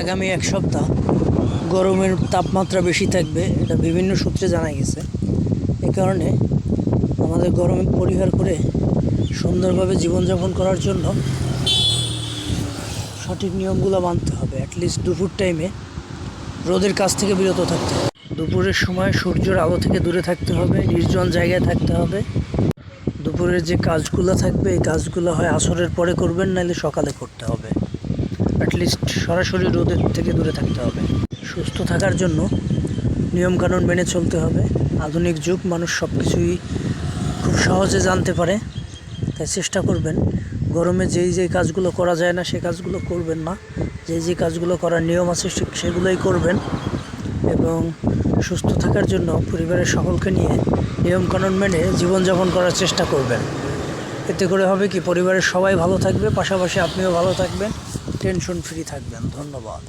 আগামী এক সপ্তাহ গরমের তাপমাত্রা বেশি থাকবে, এটা বিভিন্ন সূত্রে জানা গেছে। এ কারণে আমাদের গরম পরিহার করে সুন্দরভাবে জীবনযাপন করার জন্য সঠিক নিয়মগুলো মানতে হবে। অ্যাটলিস্ট দুপুর টাইমে রোদের কাছ থেকে বিরত থাকতে হবে। দুপুরের সময় সূর্যের আলো থেকে দূরে থাকতে হবে, নির্জন জায়গায় থাকতে হবে। দুপুরের যে কাজগুলো থাকবে, এই কাজগুলো হয় আসরের পরে করবেন, নাহলে সকালে করতে হবে। অ্যাটলিস্ট সরাসরি রোদের থেকে দূরে থাকতে হবে। সুস্থ থাকার জন্য নিয়মকানুন মেনে চলতে হবে। আধুনিক যুগ, মানুষ সব কিছুই খুব সহজে জানতে পারে, তাই চেষ্টা করবেন। গরমে যেই যেই কাজগুলো করা যায় না, সে কাজগুলো করবেন না। যেই যে কাজগুলো করার নিয়ম আছে সেগুলোই করবেন। এবং সুস্থ থাকার জন্য পরিবারের সকলকে নিয়ে নিয়মকানুন মেনে জীবনযাপন করার চেষ্টা করবেন। এতে করে হবে কি? পরিবারের সবাই ভালো থাকবে, পাশাপাশি আপনিও ভালো থাকবেন। টেনশন ফ্রি থাকবেন ধন্যবাদ।